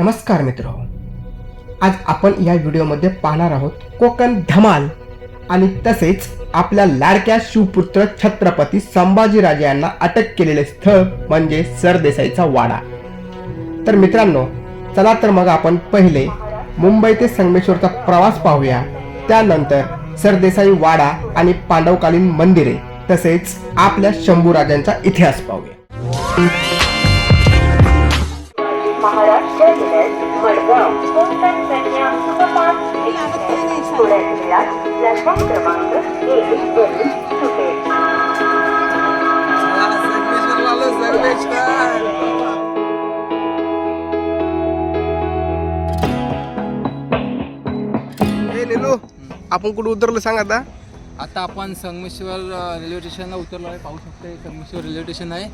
नमस्कार मित्र. आज आपण या व्हिडिओमध्ये पाहणार आहोत कोकण धमाल आणि तसेच आपल्या लाडक्या शिवपुत्र छत्रपती संभाजीराजे यांना अटक केलेले स्थळ म्हणजे सरदेसाईचा वाडा. तर मित्रांनो चला तर मग आपण पहिले मुंबई ते संगमेश्वरचा प्रवास पाहूया. त्यानंतर सरदेसाई वाडा आणि पांडवकालीन मंदिरे तसेच आपल्या शंभूराजांचा इतिहास पाहूया. Maharashtra express Vadgaon Konkan Kanya superfast express थोड्या वेळात प्लॅटफॉर्म क्रमांक एक वरून सुटेल ए निलू आपण कुठे उतरलो सांग आता आता आपण संगमेश्वर रेल्वे स्टेशनला उतरलो आहे. पाहू शकतो संगमेश्वर रेल्वे स्टेशन आहे.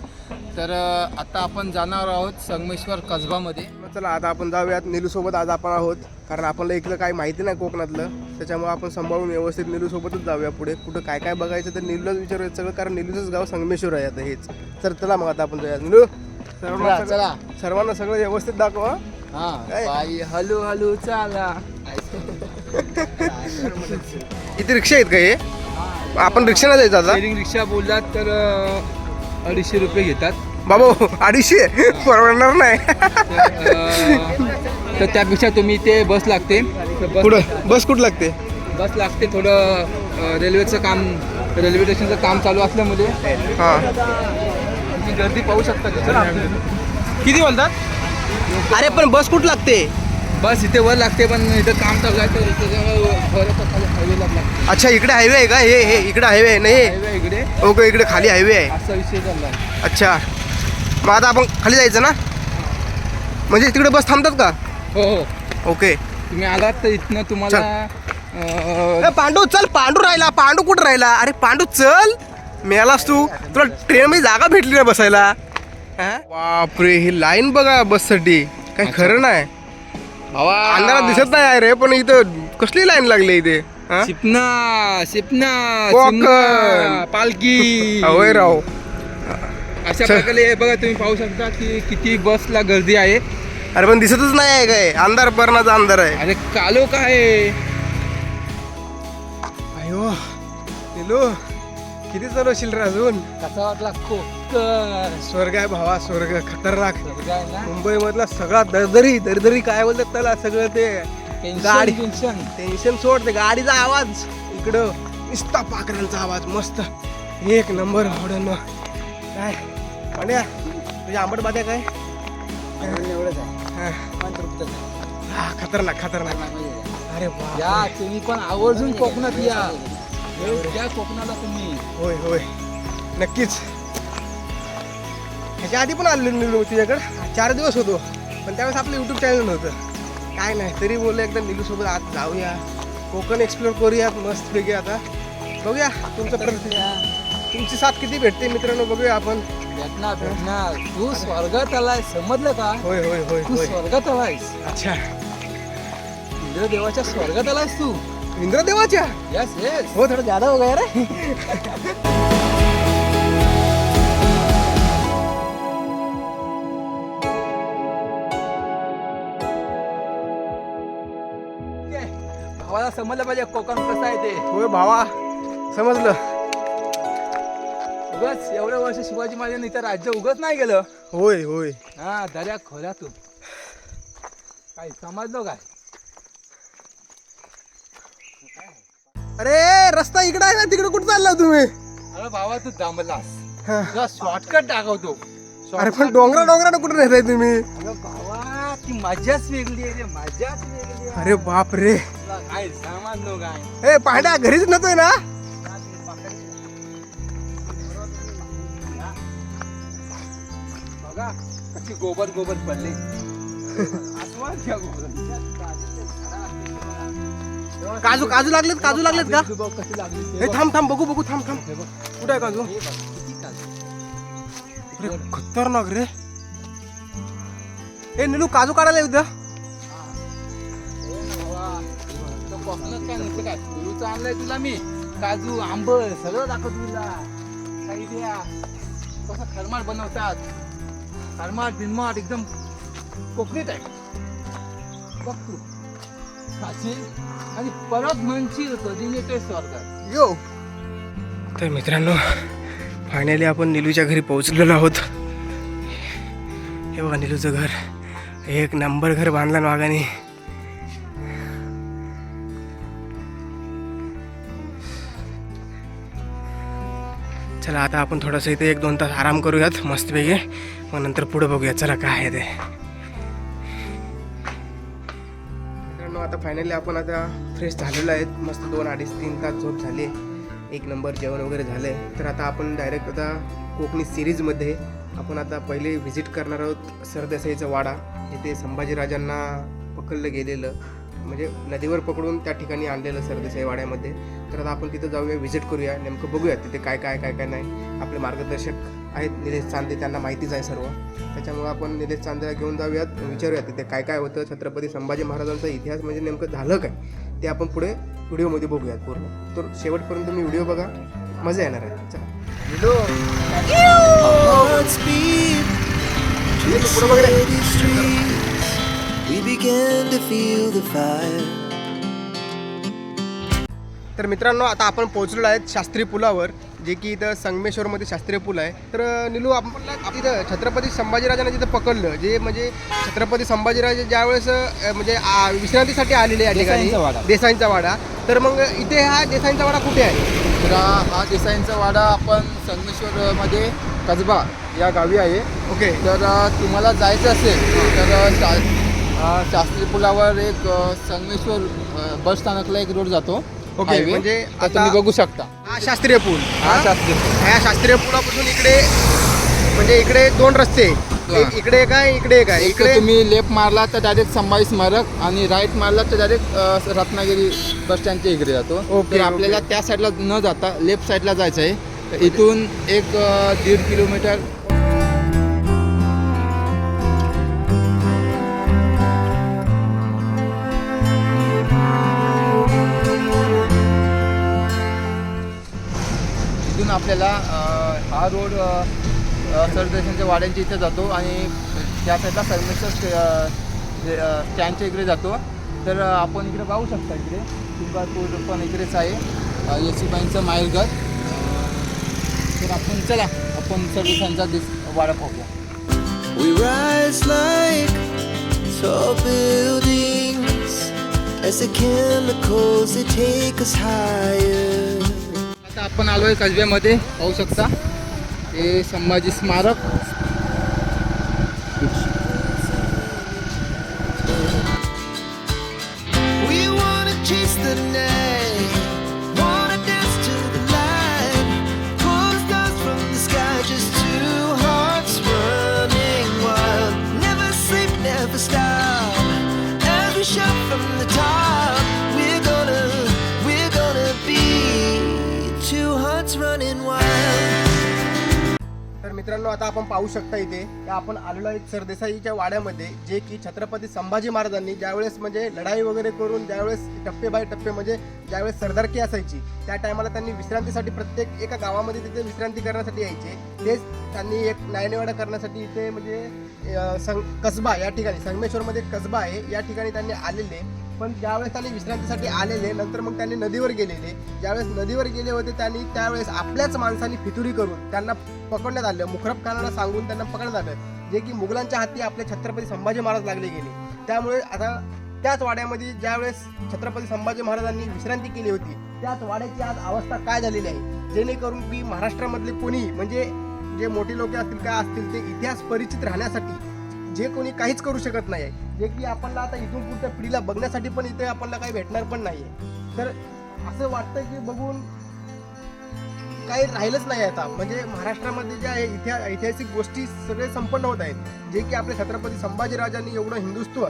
तर आता आपण जाणार आहोत संगमेश्वर कसबामध्ये. चला आता आपण जाऊयात. निलू सोबत आज आपण आहोत. कारण आपल्याला इथलं काही माहिती नाही कोकणातलं. त्याच्यामुळे आपण सांभाळून व्यवस्थित निलू सोबतच जाऊया पुढे. कुठं काय काय बघायचं तर निलूलाच विचारूया सगळं. कारण निलूचंच गाव संगमेश्वर आहे आता हेच. तर चला मग आता आपण जाऊया निलू सर्वांना चला, सर्वांना सगळं व्यवस्थित दाखव हं? हलू हलू चाला. इथे रिक्षा आहेत का हे? आपण रिक्षाने जायचं आता? शेअरिंग रिक्षा बोललात तर अ, अडीचशे रुपये घेतात. बाबा अडीचशे? परवडणार नाही. तर, अ, तर त्यापेक्षा तुम्ही ते बस लागते. तर बस कुठं? बस कुठं लागते? बस लागते थोडं अ, रेल्वेचं काम रेल्वे स्टेशनचं काम चालू असल्यामुळे. हां. तुम्ही गर्दी पाहू शकता किती बोलतात? अरे पण बस कुठं लागते? बस इथे वर लागते पण इथं काम चालू आहे तर हायवेला लागते. अच्छा इकडे हायवे आहे का? हे हे इकडे हायवे आहे नाही? हायवे इकडे. ओके इकडे खाली हायवे आहे. असा विषय चालला आहे अच्छा. मग आता आपण खाली जायचं ना? म्हणजे तिकडे बस थांबतात का? हो हो. ओके. तुम्ही आलात तर इथनं तुम्हाला पांडू चल पांडू राहिला. पांडू कुठं राहिला? अरे पांडू चल. मिळालास तू. तुला ट्रेन मध्ये जागा भेटली ना बसायला? बापरे ही लाईन बघा बससाठी. काही खरं नाही. अंधारात दिसत नाही आहे रे पण इथं कसली लाईन लागली इथे हा? शिपना शिपना कोकण. पालखी. होय राव. अशा. प्रकारे हे बघा तुम्ही पाहू शकता की किती बसला गर्दी आहे. अरे पण दिसतच नाही आहे काय? अंधार परणाचा अंधार आहे. अरे कालो काय? अयो निलू किती चालवशील रे अजून? कसा वाटला? कोकण स्वर्ग आहे भावा स्वर्ग खतरनाक. स्वर्ग आहे ना? मुंबई मधला सगळा दरदरी दरदरी काय बोलतात त्याला सगळं ते? गाडी. टेन्शन. टेन्शन सोड ते गाडीचा आवाज. इकडं नुसता पाखरांचा आवाज मस्त. एक नंबर आवडन काय? पाण्या तुझ्या आंबट बाद्या काय? एवढंच आहे. हा. हा, खतरनाक खतरनाक. अरे वा या तुम्ही पण आवर्जून कोकणात या. कोकणाला तुम्ही? होय होय. नक्कीच. ह्याच्या आधी पण आलेलो निलू तुझ्याकडं. चार दिवस होतो पण त्यावेळेस आपलं यूट्यूब चॅनल नव्हतं. काय नाही तरी बोललो एकदा निलूसोबत आज जाऊया. कोकण एक्सप्लोर करूया मस्तपैकी आता. बघूया तुमचं तुमची साथ किती भेटते मित्रांनो बघूया आपण. भेटणार भेटणार. तू स्वर्गात आलाय समजलं का? होय होय होय तू स्वर्गात आलायस. अच्छा. इंद्रदेवाच्या स्वर्गात आलायस तू. इंद्रदेवाच्या? यस येस हो थोडं जादा हो गया रे. भावाला समजलं पाहिजे कोकण कसं आहे ते. होय भावा. समजलं. उगाच एवढ्या वर्ष शिवाजी महाराजांनी इथं राज्य उगच नाही गेलं होय होय. हा दर्या खोऱ्यातून. काय समजलो काय? अरे रस्ता इकडे आहे ना तिकडे कुठं चालला तुम्ही? अरे भावा तू दांबलास हा. तुला शॉर्टकट दाखवतो. अरे पण डोंगरा डोंगरानं कुठे राहताय तुम्ही? अरे भावा ती मजाच वेगळी आहे रे मजाच वेगळी आहे. अरे बाप रे. तुला काय समजलो काय? ए पांड्या घरीच नव्हतोय ना? बघा कशी गोबर गोबर पडले. आसमान घ्या गोबर काजू काजू लागलेत काजू लागलेत का हे. थांब थांब बघू बघू थांब थांब. कुठे आहे काजू. अरे खतरनाक रे ए निलू काजू काढायला येऊ द्या ना बाबा. बघ, तो कोकणात काय आणलंय तुला मी काजू आंब सगळं दाखवतो तुला काही द्या कसं खरमाट बनवतात खरमाट बिनमाट एकदम कोकणीत आहे बघ तू खाशील आणि परत म्हणशील कधी नेते स्वर्गात? यो. तर मित्रांनो फायनली आपण निलूच्या घरी पोहोचलेलो आहोत. हे बघा निलूचं घर. एक नंबर घर बांधलं ना वाघाने. चला आता आपण थोडंसं इथे एक दोन तास आराम करूयात मस्तपैकी. मग नंतर पुढे बघूया चला काय आहे ते. आता फायनली आपण आता फ्रेश झालेलो आहेत. मस्त दोन अडीच तीन तास झोप झाली एक नंबर जेवण वगैरे झालं आहे तर आता आपण डायरेक्ट आता कोकणी सिरीजमध्ये आपण आता पहिले व्हिजिट करणार आहोत सरदेसाईचा वाडा. इथे संभाजीराजांना पकडलं गेलेलं. म्हणजे नदीवर पकडून त्या ठिकाणी आणलेलं सरदेसाई वाड्यामध्ये. तर आता आपण तिथं जाऊया व्हिजिट करूया. नेमकं बघूया तिथे काय काय काय काय नाही. आपले मार्गदर्शक आहेत निलेश चांदे त्यांना माहितीच आहे सर्व. त्याच्यामुळे आपण निलेश चांदेला घेऊन जाऊयात विचारूया तिथे काय काय होतं. छत्रपती संभाजी महाराजांचा इतिहास म्हणजे नेमकं झालं काय ते आपण पुढे व्हिडिओमध्ये बघूयात पूर्ण. तर शेवटपर्यंत तुम्ही व्हिडिओ बघा मजा येणार आहे. चला. तर मित्रांनो आता आपण पोहोचलो आहेत शास्त्री पुलावर. जे की इथं संगमेश्वरमध्ये शास्त्रीय पूल आहे. तर निलू आपण तिथं छत्रपती संभाजीराजांना तिथं पकडलं. जे म्हणजे छत्रपती संभाजीराजे ज्यावेळेस म्हणजे आ, विश्रांतीसाठी आलेले या ठिकाणी देसाईंचा वाडा. देसाईंचा वाडा. तर मग इथे हा देसाईंचा वाडा कुठे आहे? तर हा देसाईंचा वाडा आपण संगमेश्वर मध्ये कसबा या गावी आहे. ओके. तर तुम्हाला जायचं असेल तर शा शास्त्री पुलावर एक संगमेश्वर बस स्थानकला एक रोड जातो. Okay, highway. म्हणजे तर आता- तुम्ही बघू शकता हा शास्त्रीय पूल हा हा? शास्त्री पूल. ह्या शास्त्रीय पुलापासून इकडे म्हणजे इकडे दोन रस्ते हा. एक इकडे एक आहे इकडे एक आहे इकडे तुम्ही लेफ्ट मारला तर डायरेक्ट संभाजी स्मारक आणि राईट मारला तर डायरेक्ट रत्नागिरी बस स्टँडच्या इकडे जातो ओके, तर आपल्याला त्या साईडला न जाता लेफ्ट साईडला जायचं आहे तर इथून एक अ, दीड किलोमीटर इथून आपल्याला हा रोड अ, सरदेशांच्या वाड्यांच्या इथे जातो आणि त्या साईडला सर्मेश्वर स्टँडच्या इकडे जातो. तर आपण इकडे पाहू शकता इकडे पिंपळपूर पण इकडेच आहे एस येसुबाईंचं माहेरघर तर आपण चला आपण सर्वेशांचा दिस वाडा पाहूया. We rise like tall buildings as the chemicals they take us higher. आता आपण आलोय कसब्यामध्ये. पाहू शकता. हे संभाजी स्मारक. मित्रांनो आता आपण पाहू शकता इथे आपण आलेलो आहे सरदेसाईच्या वाड्यामध्ये जे की छत्रपती संभाजी महाराजांनी ज्यावेळेस म्हणजे लढाई वगैरे करून ज्यावेळेस टप्पे बाय टप्पे म्हणजे ज्यावेळेस सरदारकी असायची त्या टायमाला त्यांनी विश्रांतीसाठी प्रत्येक एका गावामध्ये तिथे विश्रांती करण्यासाठी यायचे. तेच त्यांनी एक नायनेवाडा करण्यासाठी इथे म्हणजे संग सं कसबा या ठिकाणी संगमेश्वरमध्ये एक कसबा आहे या ठिकाणी त्यांनी आलेले. पण ज्यावेळेस त्यांनी विश्रांतीसाठी आलेले नंतर मग त्यांनी नदीवर गेलेले. ज्यावेळेस नदीवर गेले होते त्यांनी त्यावेळेस आपल्याच माणसांनी फितुरी करून त्यांना पकडण्यात आलं. मुखरब खानाला सांगून त्यांना पकडण्यात आलं. जे की मुघलांच्या हाती आपले छत्रपती संभाजी महाराज लागले गेले. त्यामुळे आता त्याच वाड्यामध्ये ज्यावेळेस छत्रपती संभाजी महाराजांनी विश्रांती केली होती त्याच वाड्याची आज अवस्था काय झालेली आहे? जेणेकरून की महाराष्ट्रामधले कोणी म्हणजे जे मोठे लोक असतील काय असतील ते इतिहास परिचित राहण्यासाठी जे कोणी काहीच करू शकत नाही जे की आपल्याला आता इथून पुढच्या पिढीला बघण्यासाठी पण इथे आपल्याला काही भेटणार पण नाहीये. तर असं वाटतं की बघून काही राहिलंच नाही आता. म्हणजे महाराष्ट्रामध्ये ज्या आहे इतिहा ऐतिहासिक गोष्टी सगळे संपन्न होत आहेत. जे की आपले छत्रपती संभाजीराजांनी एवढं हिंदुत्व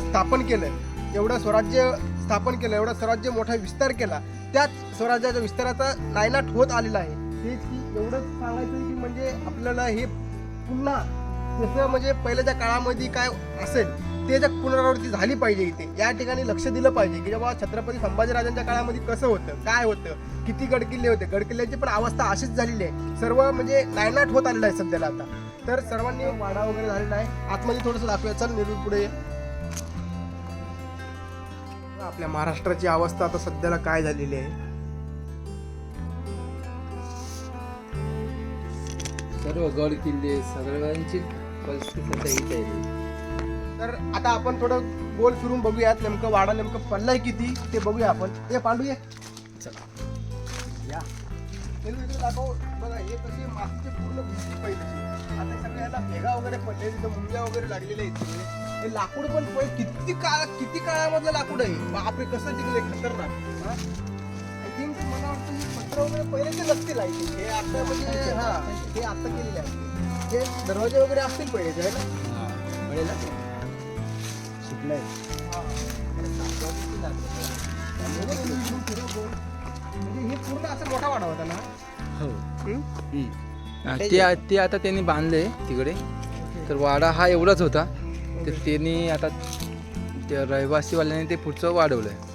स्थापन केलं एवढं स्वराज्य स्थापन केलं एवढं स्वराज्य मोठा विस्तार केला त्याच स्वराज्याच्या विस्ताराचा नायनाट होत आलेला आहे. तेच की एवढंच सांगायचं की म्हणजे आपल्याला हे पुन्हा जसं म्हणजे पहिल्याच्या काळामध्ये काय असेल ते जर पुनरावृत्ती झाली पाहिजे इथे. या ठिकाणी लक्ष दिलं पाहिजे की जेव्हा छत्रपती संभाजीराजांच्या काळामध्ये कसं होतं काय होतं किती गडकिल्ले होते. गडकिल्ल्यांची पण अवस्था अशीच झालेली आहे. सर्व म्हणजे नायनाट होत आलेलं आहे सध्याला आता. तर सर्वांनी वाडा वगैरे झालेला आहे. आतमध्ये थोडंसं दाखवूया. चल निरू पुढे आपल्या महाराष्ट्राची अवस्था आता सध्याला काय झालेली आहे? सर्व गड किल्ले सगळ्यांची परिस्थिती आता हीच आहे. तर आता आपण थोडं गोल फिरून बघूयात नेमकं वाडा नेमकं पडलाय किती ते बघूया आपण. ते पांडू ये. चला. या. दाखव. बघा हे मागचे पूर्ण आता सगळ्याला भेगा वगैरे पडले तिथं मुंग्या वगैरे लागलेले आहेत. हे लाकूड पण किती काळ किती काळामधलं लाकूड आहे. बापरे कसं टिकले खतरनाक. आय थिंक मला वाटतं हे पत्र वगैरे पहिले ते नसतील आय थिंक हे आता म्हणजे हा हे आता केलेले आहेत. हे दरवाजे वगैरे असतील पहिले आहे ना? म्हणजे हे पूर्ण असं मोठा वाडा होता ना हो हम्म? हा, ते ते आता त्यांनी बांधले तिकडे. तर वाडा हा एवढाच होता. तर त्यांनी आता त्या रहिवासीवाल्यांनी ते पुढचं वाढवलं आहे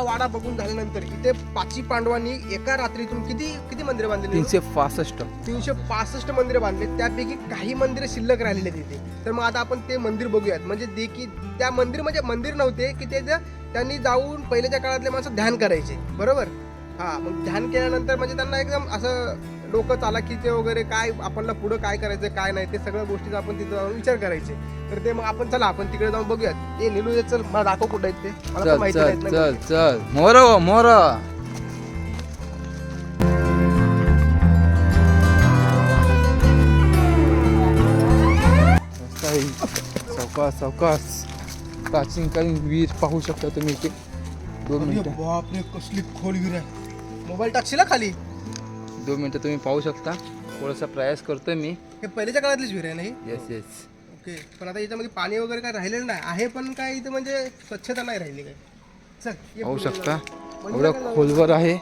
हा वाडा बघून झाल्यानंतर इथे पाची पांडवांनी एका रात्रीतून किती किती मंदिरं बांधली तीनशे पासष्ट. तीनशे पासष्ट मंदिरे बांधले. त्यापैकी काही मंदिरं शिल्लक राहिलेले तिथे तर मग आता आपण ते मंदिर बघूयात. म्हणजे दे की त्या मंदिर म्हणजे मंदिर नव्हते की ते त्यांनी जाऊन पहिल्याच्या काळातले माणसं ध्यान करायचे. बरोबर? हा मग ध्यान केल्यानंतर म्हणजे त्यांना एकदम असं डोकं चालाकीचे वगैरे काय आपल्याला पुढं काय करायचं काय नाही ते सगळ्या गोष्टीचा आपण तिथं जाऊन विचार करायचे. तर ते मग आपण चला आपण तिकडे जाऊन बघूयात. ए निलू चल मला दाखव कुठं आहेत ते. मला पण चल माहिती चल मोर हो, मोर सावकाश सावकाश प्राचीन कालीन वीर पाहू शकता तुम्ही इथे. दोन मिनिटं. बापरे कसली खोल गिर आहे. मोबाईल टाकशील ना खाली? दोन मिनिटं तुम्ही पाहू शकता. थोडासा प्रयास करतोय मी. हे पहिल्याच्या काळातलीच विहीर आहे ना ही? Yes yes okay. पण आता याच्यामध्ये पाणी वगैरे काय राहिलेलं नाही. आहे पण काय इथं म्हणजे स्वच्छता नाही राहिली काय? चल ये पाहू पुढे शकता. जाऊ. एवढं खोलवर आहे.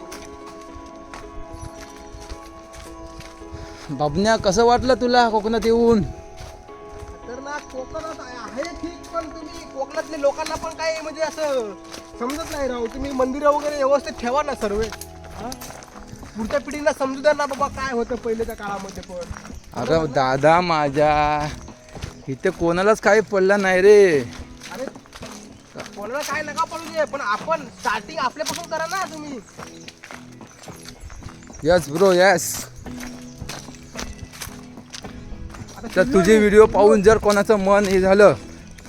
बाबन्या कसं वाटलं तुला कोकणात येऊन? तर ना कोकणात आहे. ठीक पण तुम्ही कोकणातल्या लोकांना पण काय म्हणजे असं समजत नाही राहू तुम्ही मंदिरं वगैरे व्यवस्थित ठेवा ना सर्व. पुढच्या पिढीला समजू द्या ना बाबा काय होतं पहिल्याच्या काळामध्ये पण. अरे दादा माझ्या इथे कोणालाच काही पडलं नाही रे. अरे कोणाला काय नका पडू दे पण आपण स्टार्टिंग आपल्यापासून करा ना तुम्ही. यस ब्रो यस आता तर तुझे व्हिडिओ पाहून जर कोणाचं मन हे झालं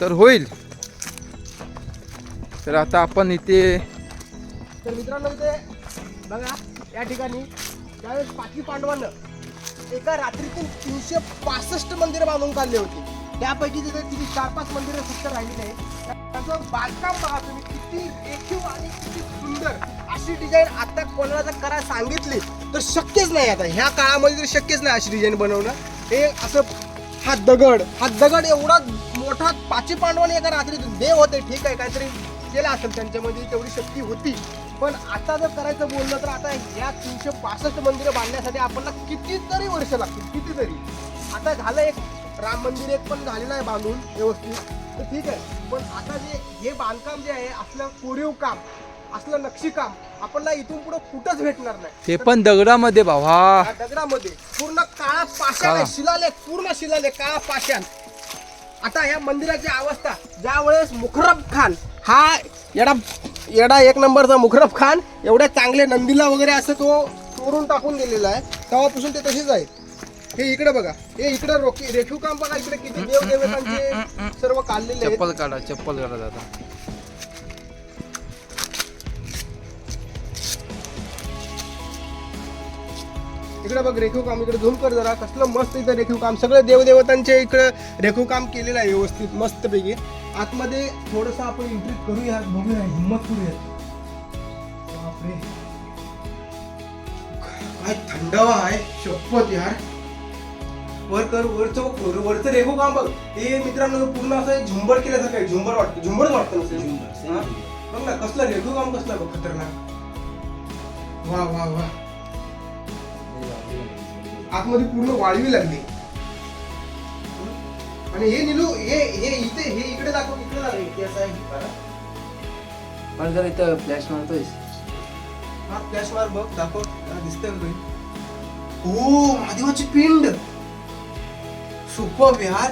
तर होईल. तर आता आपण इथे तर मित्रांनो इथे बघा. या ठिकाणी. त्यावेळेस पाचवी पांडवानं एका रात्रीतून तीनशे पासष्ट मंदिरं बांधून काढले होते. त्यापैकी तिथे तिथे चार पाच मंदिरं फक्त राहिली नाही त्याचं बांधकाम पहा तुम्ही किती रेखीव आणि किती सुंदर अशी डिझाईन आता कोणाला जर करायला सांगितली तर शक्यच नाही आता. ह्या काळामध्ये तर शक्यच नाही अशी डिझाईन बनवणं. हे असं हा दगड हा दगड एवढा मोठा पाची पांडवाने एका रात्रीतून देव होते ठीक आहे काहीतरी केलं असेल त्यांच्यामध्ये तेवढी शक्ती होती. पण आता जर करायचं बोललं तर आता या तीनशे पासष्ट मंदिरं बांधण्यासाठी आपल्याला कितीतरी वर्ष लागतील कितीतरी. आता झालं एक राम मंदिर एक पण झालेलं आहे बांधून व्यवस्थित. तर ठीक आहे. पण आता जे हे बांधकाम जे आहे असलं कोरीव काम असलं नक्षीकाम आपल्याला इथून पुढे कुठंच भेटणार नाही. ते पण दगडामध्ये भावा. या दगडामध्ये पूर्ण काळा पाषाण काळा. शिलालेख पूर्ण शिलालेख काळा पाषाण. आता या मंदिराची अवस्था ज्या वेळेस मुखरब खान हा येडा येडा एक नंबरचा मुखरब खान एवढ्या चांगले नंदीला वगैरे असं तो चोरून टाकून गेलेला आहे. तेव्हापासून ते तसेच आहेत हे इकडे बघा हे इकडे रोकी रेखीव काम बघा इकडे किती देवदेवतांचे सर्व काढलेले आहेत. चप्पल काढा चप्पल काढा दादा. इकडे बघ रेखीव काम इकडे झूम कर जरा. कसलं मस्त इथं रेखीव काम सगळे देवदेवतांचे इकडे रेखीव काम केलेलं आहे व्यवस्थित मस्त पैकी आतमध्ये थोडस आपण एंट्री करूया बघूया हिंमत करूया. बापरे. काय थंडावा आहे शपथ यार. वर कर वरचं वर वरचं रेखो काम बघ. हे मित्रांनो पूर्ण असं झुंबर केल्यासारखं आहे झुंबर वाटतं झुंबरच वाटतं नुसतं. हा? बघ ना कसलं रेखो काम कसलं बघ खतरनाक. वा वा वा. आतमध्ये पूर्ण वाळवी लागली. आणि हे निलू हे हे इथे हे इकडे दाखव इकडे दाखव इथे असं आहे बघा. मला जरा इथं फ्लॅश मारतोय हा फ्लॅश मार बघ दाखव हा, दिसतंय का? ओ महादेवाची पिंड सुपर यार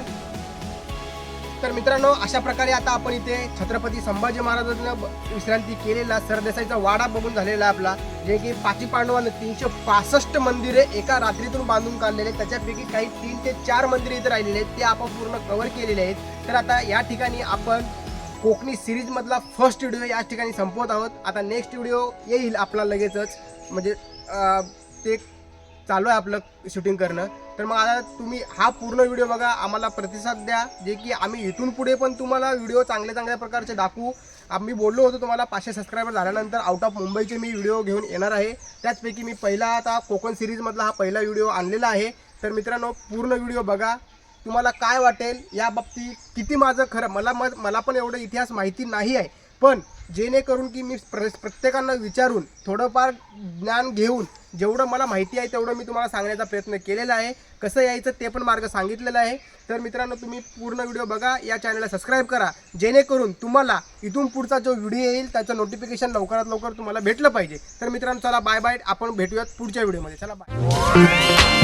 तर मित्रांनो अशा प्रकारे आता आपण इथे छत्रपती संभाजी महाराजांना विश्रांती केलेला सरदेसाईचा वाडा बघून झालेला आहे आपला जे की पाची पांडवानं तीनशे पासष्ट मंदिरे एका रात्रीतून बांधून काढलेले त्याच्यापैकी काही तीन ते चार मंदिरे इथे राहिलेले आहेत. ते आपण पूर्ण कव्हर केलेले आहेत. तर आता या ठिकाणी आपण कोकणी सिरीज मधला फर्स्ट व्हिडिओ या ठिकाणी संपवत आहोत. आता नेक्स्ट व्हिडिओ येईल आपला लगेचच. म्हणजे ते चालू आहे आपलं शूटिंग करणं. तर मग आता तुम्ही हा पूर्ण व्हिडिओ बघा आम्हाला प्रतिसाद द्या. जे की आम्ही इथून पुढे पण तुम्हाला व्हिडिओ चांगल्या चांगल्या प्रकारचे दाखवू. आम्ही बोललो होतो तुम्हाला पाचशे सबस्क्रायबर झाल्यानंतर आउट ऑफ मुंबईचे मी व्हिडिओ घेऊन येणार आहे. त्याचपैकी मी पहिला आता कोकण सिरीजमधला हा पहिला व्हिडिओ आणलेला आहे. तर मित्रांनो पूर्ण व्हिडिओ बघा. तुम्हाला काय वाटेल? या बाबतीत किती माझं खरं मला मग मला पण एवढं इतिहास माहिती नाही आहे. पण जेणेकरून की मी प्र प्रत्येकांना विचारून थोडंफार ज्ञान घेऊन जेवढं मला माहिती आहे तेवढं मी तुम्हाला सांगण्याचा प्रयत्न केलेला आहे. कसं यायचं ते पण मार्ग सांगितलेला आहे. तर मित्रांनो तुम्ही पूर्ण व्हिडिओ बघा. या चॅनलला सबस्क्राईब करा. जेणेकरून तुम्हाला इथून पुढचा जो व्हिडिओ येईल त्याचं नोटिफिकेशन लवकरात लवकर तुम्हाला भेटलं पाहिजे. तर मित्रांनो चला बाय बाय आपण भेटूयात पुढच्या व्हिडिओमध्ये. चला बाय